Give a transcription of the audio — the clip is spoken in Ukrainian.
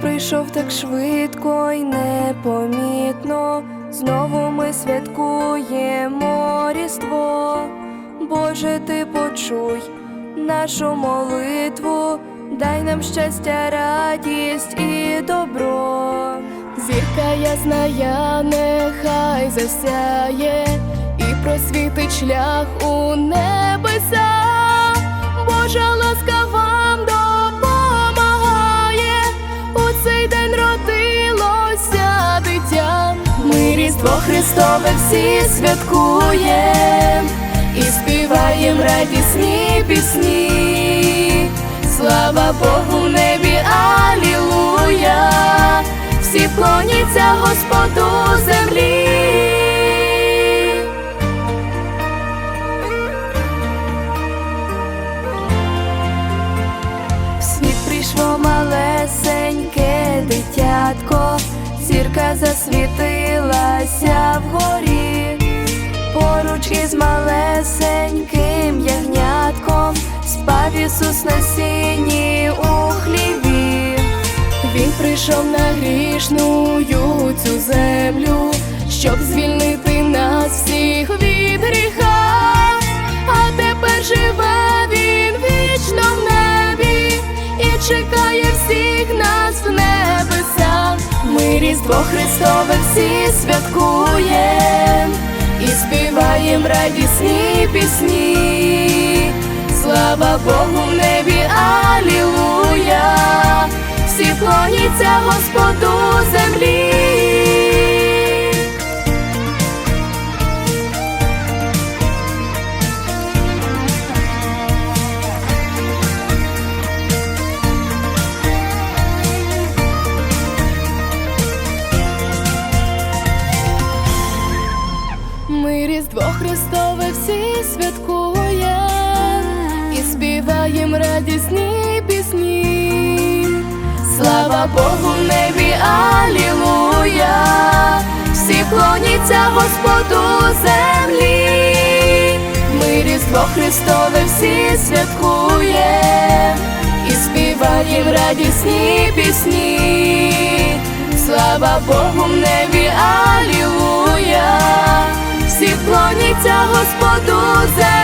пройшов так швидко й непомітно. Знову ми святкуємо Різдво. Боже, ти почуй нашу молитву, дай нам щастя, радість і добро. Зірка ясна, нехай засяє і просвітить шлях у небеса. Різдво Христове всі святкуєм і співаєм радісні пісні. Слава Богу в небі, алілуя! Всі клоняться Господу землі. В світ прийшло малесеньке дитятко, зірка засвітилася Ісус на сіні у хліві. Він прийшов на грішну цю землю, щоб звільнити нас всіх від гріха, а тепер живе він вічно в небі і чекає всіх нас в небесах. Ми Різдво Христове всі святкуєм і співаєм радісні пісні. Всі клоняться Господу землі. Ми Різдво Христове всі святкуєм і співаєм радісні пісні. Слава Богу в небі, алілуя! Всі клоняться Господу землі. Ми Різдво Христове всі святкуєм і співаєм радісні пісні. Слава Богу в небі, алілуя! Всі клоняться Господу землі.